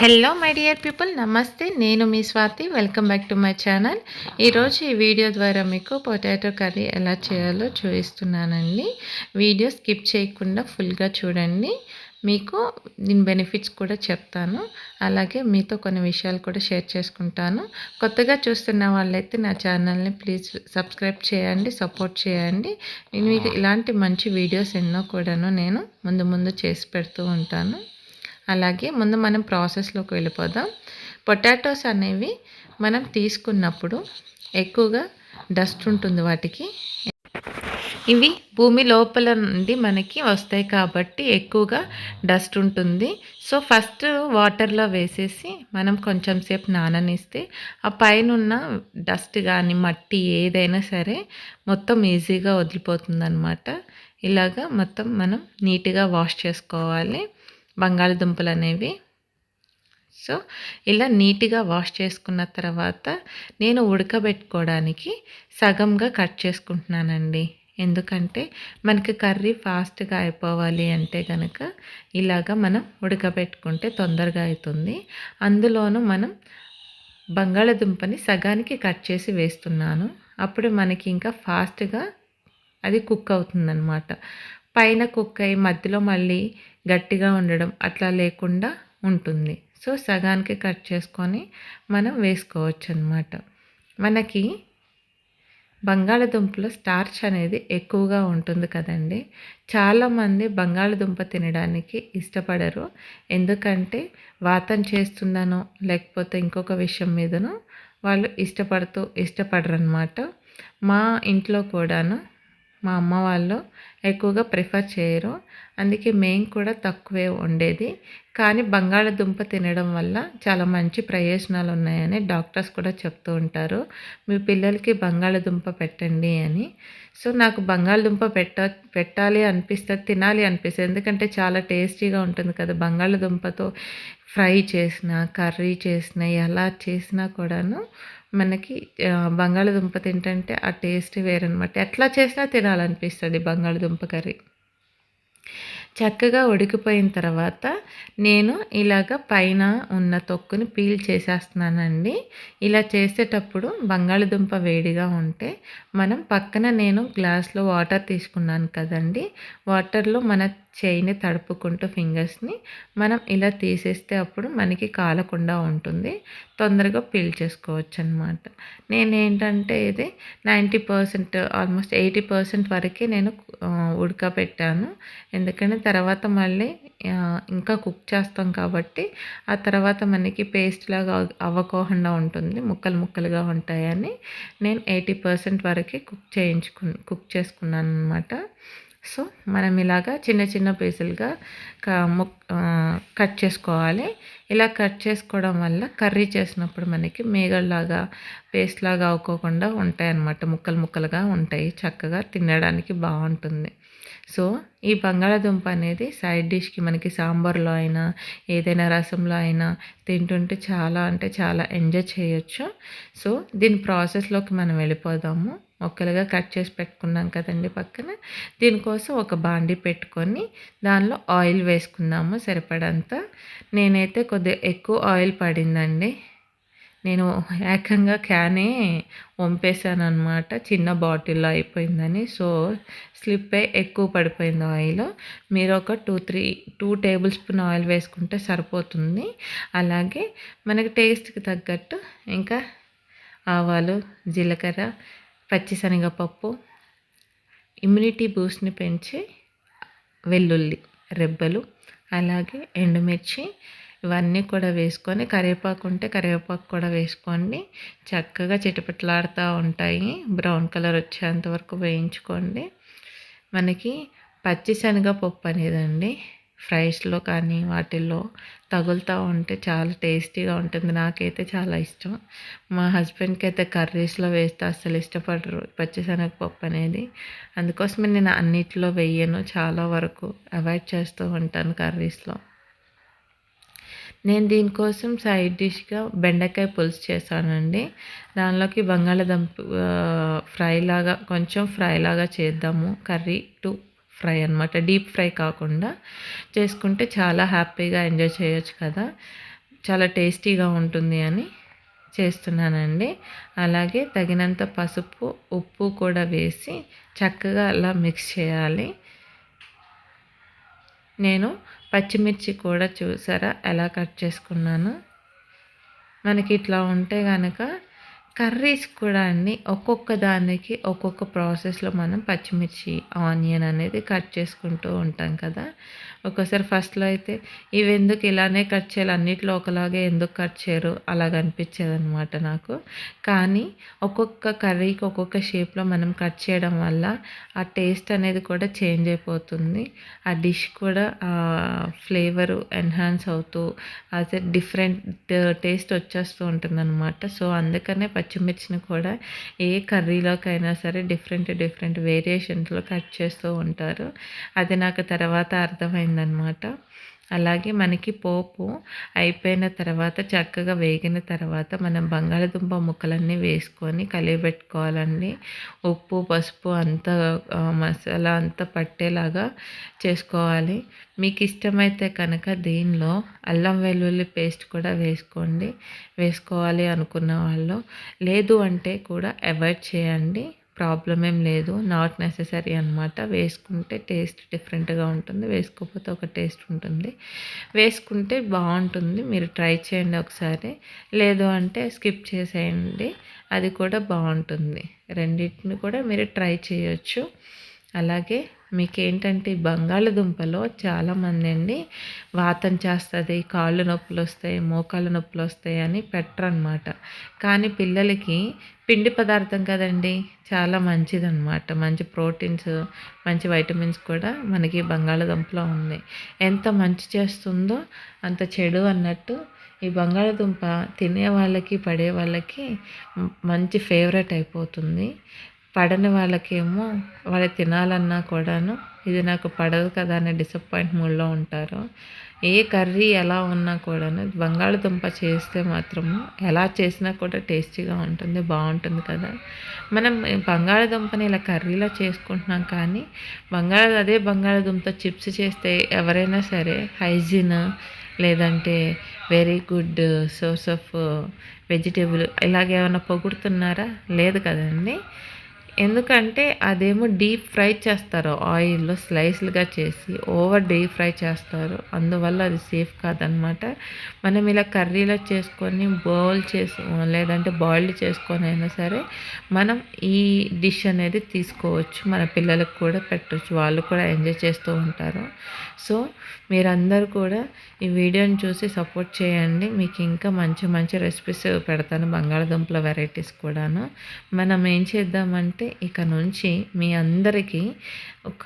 Hello my dear people నమస్తే నేను మీ Swathi. Welcome back to my channel ఈరోజు ఈ వీడియో ద్వారా మీకు పొటాటో కర్రీ ఎలా చేయాలో చూపిస్తున్నానండి. వీడియో స్కిప్ చేయకుండా ఫుల్గా చూడండి. మీకు దీని బెనిఫిట్స్ కూడా చెప్తాను. అలాగే మీతో కొన్ని విషయాలు కూడా షేర్ చేసుకుంటాను. కొత్తగా చూస్తున్న వాళ్ళైతే నా ఛానల్ని ప్లీజ్ సబ్స్క్రైబ్ చేయండి సపోర్ట్ చేయండి. నేను మీకు ఇలాంటి మంచి వీడియోస్ ఎన్నో కూడాను నేను ముందు ముందు చేసి పెడుతూ ఉంటాను. అలాగే ముందు మనం ప్రాసెస్లోకి వెళ్ళిపోదాం. పొటాటోస్ అనేవి మనం తీసుకున్నప్పుడు ఎక్కువగా డస్ట్ ఉంటుంది వాటికి. ఇవి భూమి లోపల నుండి మనకి వస్తాయి కాబట్టి ఎక్కువగా డస్ట్ ఉంటుంది. సో ఫస్ట్ వాటర్లో వేసేసి మనం కొంచెం సేపు నాననిస్తే ఆ పైన ఉన్న డస్ట్ కానీ మట్టి ఏదైనా సరే మొత్తం ఈజీగా వదిలిపోతుంది అనమాట ఇలాగా మొత్తం మనం నీట్గా వాష్ చేసుకోవాలి. బంగాళదుంపలు అనేవి సో ఇలా నీట్గా వాష్ చేసుకున్న తర్వాత నేను ఉడకబెట్టుకోవడానికి సగంగా కట్ చేసుకుంటున్నానండి. ఎందుకంటే మనకి కర్రీ ఫాస్ట్గా అయిపోవాలి అంటే కనుక ఇలాగ మనం ఉడకబెట్టుకుంటే తొందరగా అవుతుంది అందులోనూ మనం బంగాళదుంపని సగానికి కట్ చేసి వేస్తున్నాను. అప్పుడు మనకి ఇంకా ఫాస్ట్గా అది కుక్ అవుతుందన్నమాట. పైన కుక్ అయ్యి మధ్యలో మళ్ళీ గట్టిగా ఉండడం అట్లా లేకుండా ఉంటుంది. సో సగానికి కట్ చేసుకొని మనం వేసుకోవచ్చు అనమాట మనకి బంగాళదుంపలో స్టార్చ్ అనేది ఎక్కువగా ఉంటుంది కదండి. చాలామంది బంగాళదుంప తినడానికి ఇష్టపడరు. ఎందుకంటే వాతం చేస్తుందనో లేకపోతే ఇంకొక విషయం మీదనో వాళ్ళు ఇష్టపడుతూ ఇష్టపడరు అనమాట మా ఇంట్లో కూడాను మా అమ్మ వాళ్ళు ఎక్కువగా ప్రిఫర్ చేయరు. అందుకే మేము కూడా తక్కువే ఉండేది కానీ బంగాళదుంప తినడం వల్ల చాలా మంచి ప్రయోజనాలు ఉన్నాయని డాక్టర్స్ కూడా చెప్తూ ఉంటారు. మీ పిల్లలకి బంగాళదుంప పెట్టండి అని. సో నాకు బంగాళదుంప పెట్ట పెట్టాలి అనిపిస్తుంది తినాలి అనిపిస్తుంది ఎందుకంటే చాలా టేస్టీగా ఉంటుంది కదా బంగాళదుంపతో ఫ్రై చేసిన కర్రీ చేసిన ఎలా చేసినా కూడాను మనకి బంగాళదుంప తింటంటే ఆ టేస్ట్ వేరనమాట ఎట్లా చేసినా తినాలనిపిస్తుంది బంగాళదుంప కర్రీ. చక్కగా ఉడికిపోయిన తర్వాత నేను ఇలాగ పైన ఉన్న తొక్కుని పీల్ చేసేస్తున్నానండి. ఇలా చేసేటప్పుడు బంగాళదుంప వేడిగా ఉంటే మనం పక్కన నేను గ్లాస్లో వాటర్ తీసుకున్నాను కదండి. వాటర్లో మన చేయిని తడుపుకుంటూ ఫింగర్స్ని మనం ఇలా తీసేస్తే అప్పుడు మనకి కాలకుండా ఉంటుంది. తొందరగా పీల్చేసుకోవచ్చు అనమాట నేనేంటంటే ఇది ninety percent almost eighty percent వరకే నేను ఉడకబెట్టాను. ఎందుకంటే తర్వాత మళ్ళీ ఇంకా కుక్ చేస్తాం కాబట్టి ఆ తర్వాత మనకి పేస్ట్ లాగా అవ్వకోకుండా ఉంటుంది ముక్కలు ముక్కలుగా ఉంటాయని నేను ఎయిటీ పర్సెంట్ వరకే కుక్ చేయించుకు కుక్ చేసుకున్నాను అనమాట సో మనం ఇలాగా చిన్న చిన్న పీసులుగా కట్ చేసుకోవాలి. ఇలా కట్ చేసుకోవడం వల్ల కర్రీ చేసినప్పుడు మనకి మేగల్లాగా పేస్ట్ లాగా అవ్వకోకుండా ఉంటాయి అన్నమాట ముక్కలు ముక్కలుగా ఉంటాయి. చక్కగా తినడానికి బాగుంటుంది. సో ఈ బంగాళాదుంప అనేది సైడ్ డిష్కి మనకి సాంబార్లో అయినా ఏదైనా రసంలో అయినా తింటుంటే చాలా అంటే చాలా ఎంజాయ్ చేయొచ్చు. సో దీని ప్రాసెస్లోకి మనం వెళ్ళిపోదాము. మొక్కలుగా కట్ చేసి పెట్టుకున్నాం కదండి పక్కన. దీనికోసం ఒక బాండి పెట్టుకొని దానిలో ఆయిల్ వేసుకుందాము సరిపడంత. నేనైతే కొద్దిగా ఎక్కువ ఆయిల్ పడిందండి. నేను ఏకంగా క్యానే వంపేశాను అనమాట చిన్న బాటిల్లో అయిపోయిందని. సో స్లిప్ అయి ఎక్కువ పడిపోయింది ఆయిల్. మీరు ఒక two three two tablespoon oil వేసుకుంటే సరిపోతుంది. అలాగే మనకి టేస్ట్కి తగ్గట్టు ఇంకా ఆవాలు జీలకర్ర పచ్చిశనగపప్పు ఇమ్యూనిటీ బూస్ట్ని పెంచి వెల్లుల్లి రెబ్బలు అలాగే ఎండుమిర్చి ఇవన్నీ కూడా వేసుకొని కరివేపాకు ఉంటే కరివేపాకు కూడా వేసుకోండి. చక్కగా చిటపట్లాడుతూ ఉంటాయి. బ్రౌన్ కలర్ వచ్చేంత వరకు వేయించుకోండి. మనకి పచ్చిశనగపప్పు అనేదండి. ఫ్రైస్లో కానీ వాటిల్లో తగులుతూ ఉంటే చాలా టేస్టీగా ఉంటుంది. నాకైతే చాలా ఇష్టం. మా హస్బెండ్కి అయితే కర్రీస్లో వేస్తే అస్సలు ఇష్టపడరు పచ్చిశనగపప్పు అనేది. అందుకోసమే నేను అన్నిటిలో వెయ్యను చాలా వరకు అవాయిడ్ చేస్తూ ఉంటాను కర్రీస్లో. నేను దీనికోసం సైడ్ డిష్గా బెండకాయ పులుసు చేశానండి. దానిలోకి బంగాళాదుంప ఫ్రై లాగా కొంచెం ఫ్రై లాగా చేద్దాము. కర్రీ టు ఫ్రై అనమాట డీప్ ఫ్రై కాకుండా చేసుకుంటే చాలా హ్యాపీగా ఎంజాయ్ చేయొచ్చు కదా. చాలా టేస్టీగా ఉంటుంది అని చేస్తున్నానండి. అలాగే తగినంత పసుపు ఉప్పు కూడా వేసి చక్కగా అలా మిక్స్ చేయాలి. నేను పచ్చిమిర్చి కూడా చూసారా? ఎలా కట్ చేసుకున్నాను? మనకి ఇట్లా ఉంటే కనుక కర్రీస్ కూడా అండి. ఒక్కొక్క దానికి ఒక్కొక్క ప్రాసెస్లో మనం పచ్చిమిర్చి ఆనియన్ అనేది కట్ చేసుకుంటూ ఉంటాం కదా. ఒక్కోసారి ఫస్ట్లో అయితే ఇవి ఎందుకు ఇలానే కట్ చేయాలి అన్నిట్లో ఒకలాగే ఎందుకు కట్ చేయరు? అలాగ అనిపించేదనమాట నాకు. కానీ ఒక్కొక్క కర్రీకి ఒక్కొక్క షేప్లో మనం కట్ చేయడం వల్ల ఆ టేస్ట్ అనేది కూడా చేంజ్ అయిపోతుంది. ఆ డిష్ కూడా ఫ్లేవర్ ఎన్హాన్స్ అవుతూ అదే డిఫరెంట్ టేస్ట్ వచ్చేస్తూ ఉంటుంది అనమాట సో అందుకనే పచ్చిమిర్చిని కూడా ఏ కర్రీలోకైనా సరే డిఫరెంట్ డిఫరెంట్ వేరియేషన్స్లో కట్ చేస్తూ ఉంటారు. అది నాకు తర్వాత అర్థమైందనమాట అలాగే మనకి పోపు అయిపోయిన తర్వాత చక్కగా వేగిన తర్వాత మనం బంగాళదుంప ముక్కలన్నీ వేసుకొని కలిపెట్టుకోవాలండి ఉప్పు పసుపు అంతా మసాలా అంతా పట్టేలాగా చేసుకోవాలి. మీకు ఇష్టమైతే కనుక దీనిలో అల్లం వెల్లుల్లి పేస్ట్ కూడా వేసుకోండి. వేసుకోవాలి అనుకున్న వాళ్ళు. లేదు అంటే కూడా అవాయిడ్ చేయండి. ప్రాబ్లం ఏం లేదు. నాట్ నెససరీ అనమాట వేసుకుంటే టేస్ట్ డిఫరెంట్గా ఉంటుంది. వేసుకోకపోతే ఒక టేస్ట్ ఉంటుంది. వేసుకుంటే బాగుంటుంది. మీరు ట్రై చేయండి ఒకసారి. లేదు అంటే స్కిప్ చేసేయండి. అది కూడా బాగుంటుంది. రెండింటిని కూడా మీరు ట్రై చేయొచ్చు. అలాగే మీకు ఏంటంటే బంగాళదుంపలో చాలామంది అండి వాతం చేస్తుంది కాళ్ళు నొప్పులు వస్తాయి మోకాళ్ళ నొప్పులు వస్తాయి అని పెట్టరనమాట. కానీ పిల్లలకి పిండి పదార్థం కదండి చాలా మంచిదన్నమాట మంచి ప్రోటీన్స్ మంచి వైటమిన్స్ కూడా మనకి బంగాళదుంపలో ఉంది ఎంత మంచి చేస్తుందో అంత చెడు అన్నట్టు ఈ బంగాళదుంప తినే వాళ్ళకి పడే వాళ్ళకి మంచి ఫేవరెట్ అయిపోతుంది. పడని వాళ్ళకేమో వాళ్ళు తినాలన్నా కూడాను ఇది నాకు పడదు కదా అనే డిసప్పాయింట్ మూడ్లో ఉంటారు. ఏ కర్రీ ఎలా ఉన్నా కూడాను బంగాళదుంప చేస్తే మాత్రము ఎలా చేసినా కూడా టేస్టీగా ఉంటుంది బాగుంటుంది కదా. మనం బంగాళదుంపని ఇలా కర్రీలో చేసుకుంటున్నాం కానీ బంగాళ అదే బంగాళదుంప చిప్స్ చేస్తే ఎవరైనా సరే హైజీన్ లేదంటే very good source of vegetable ఇలాగేమైనా పొగుడుతున్నారా? లేదు కదండి. ఎందుకంటే అదేమో డీప్ ఫ్రై చేస్తారు. ఆయిల్లో స్లైస్లుగా చేసి ఓవర్ డీప్ ఫ్రై చేస్తారు. అందువల్ల అది సేఫ్ కాదనమాట. మనం ఇలా కర్రీలో చేసుకొని బౌల్ చేసి లేదంటే బాయిల్డ్ చేసుకొని అయినా సరే మనం ఈ డిష్ అనేది తీసుకోవచ్చు. మన పిల్లలకు కూడా పెట్టవచ్చు వాళ్ళు కూడా ఎంజాయ్ చేస్తూ ఉంటారు. సో మీరందరూ కూడా ఈ వీడియోని చూసి సపోర్ట్ చేయండి. మీకు ఇంకా మంచి మంచి రెసిపీస్ పెడతాను. బంగాళదుంపల వెరైటీస్ కూడాను. మనం ఏం చేద్దామంటే ఇక నుంచి మీ అందరికీ ఒక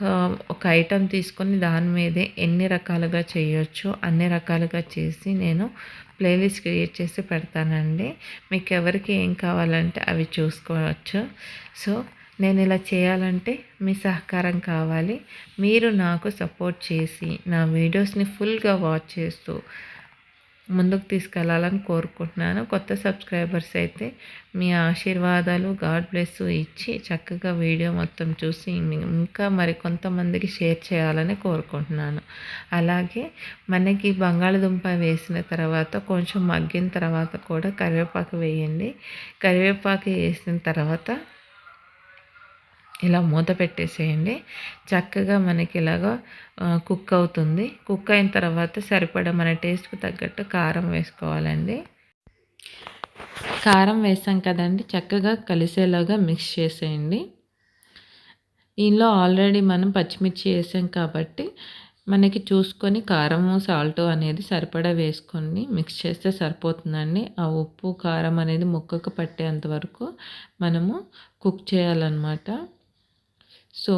ఒక ఐటెం తీసుకొని దాని మీదే ఎన్ని రకాలుగా చేయొచ్చో అన్ని రకాలుగా చేసి నేను ప్లేలిస్ట్ క్రియేట్ చేసి పెడతానండి. మీకు ఎవరికి ఏం కావాలంటే అవి చూసుకోవచ్చు. సో నేను ఇలా చేయాలంటే మీ సహకారం కావాలి. మీరు నాకు సపోర్ట్ చేసి నా వీడియోస్ని ఫుల్గా వాచ్ చేస్తూ ముందుకు తీసుకెళ్ళాలని కోరుకుంటున్నాను. కొత్త సబ్స్క్రైబర్స్ అయితే మీ ఆశీర్వాదాలు గాడ్ బ్లెస్ ఇచ్చి చక్కగా వీడియో మొత్తం చూసి ఇంకా మరి కొంతమందికి షేర్ చేయాలని కోరుకుంటున్నాను. అలాగే మనకి బంగాళదుంప వేసిన తర్వాత కొంచెం మగ్గిన తర్వాత కూడా కరివేపాకు వేయండి. కరివేపాకు వేసిన తర్వాత ఇలా మూత పెట్టేసేయండి. చక్కగా మనకి ఇలాగా కుక్ అవుతుంది. కుక్ అయిన తర్వాత సరిపడా మన టేస్ట్కి తగ్గట్టు కారం వేసుకోవాలండి. కారం వేసాం కదండి చక్కగా కలిసేలాగా మిక్స్ చేసేయండి. దీనిలో ఆల్రెడీ మనం పచ్చిమిర్చి వేసాం కాబట్టి మనకి చూసుకొని కారము సాల్ట్ అనేది సరిపడా వేసుకొని మిక్స్ చేస్తే సరిపోతుందండి. ఆ ఉప్పు కారం అనేది ముక్కకు పట్టేంత వరకు మనము కుక్ చేయాలన్నమాట. సో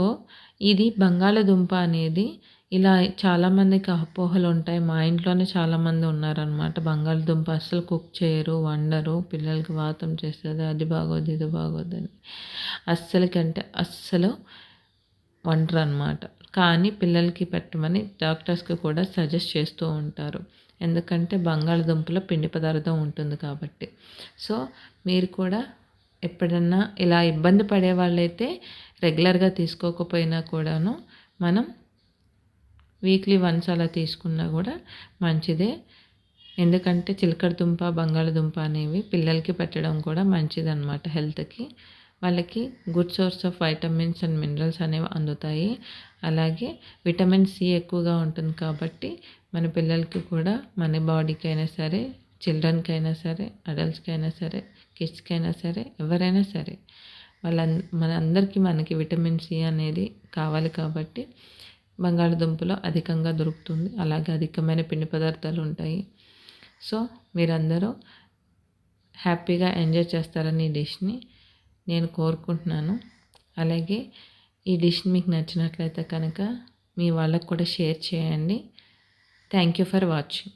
ఇది బంగాళదుంప అనేది ఇలా చాలామందికి అపోహలు ఉంటాయి మా ఇంట్లోనే చాలామంది ఉన్నారనమాట బంగాళదుంప అస్సలు కుక్ చేయరు వండరు. పిల్లలకి వాతం చేస్తుంది అది బాగోదు ఇది బాగోదు అని. అస్సలకంటే అస్సలు వండరు అనమాట కానీ పిల్లలకి పెట్టమని డాక్టర్స్కి కూడా సజెస్ట్ చేస్తూ ఉంటారు. ఎందుకంటే బంగాళదుంపలో పిండి పదార్థం ఉంటుంది కాబట్టి. సో మీరు కూడా ఎప్పుడన్నా ఇలా ఇబ్బంది పడే వాళ్ళైతే రెగ్యులర్గా తీసుకోకపోయినా కూడాను మనం వీక్లీ వన్స్ అలా తీసుకున్నా కూడా మంచిదే. ఎందుకంటే చిలకడ దుంప బంగాళదుంప అనేవి పిల్లలకి పెట్టడం కూడా మంచిదన్నమాట హెల్త్కి. వాళ్ళకి good source of vitamins and minerals అనేవి అందుతాయి. అలాగే విటమిన్ సి ఎక్కువగా ఉంటుంది కాబట్టి మన పిల్లలకి కూడా మన బాడీకి అయినా సరే చిల్డ్రన్కి అయినా సరే అడల్ట్స్కి అయినా సరే కిడ్స్కి అయినా సరే ఎవరైనా సరే వాళ్ళ మన అందరికీ మనకి విటమిన్ సి అనేది కావాలి కాబట్టి బంగాళదుంపలో అధికంగా దొరుకుతుంది. అలాగే అధికమైన పిండి పదార్థాలు ఉంటాయి. సో మీరందరూ హ్యాపీగా ఎంజాయ్ చేస్తారని ఈ డిష్ని నేను కోరుకుంటున్నాను. అలాగే ఈ డిష్ మీకు నచ్చినట్లయితే కనుక మీ వాళ్ళకు కూడా షేర్ చేయండి. Thank you for watching.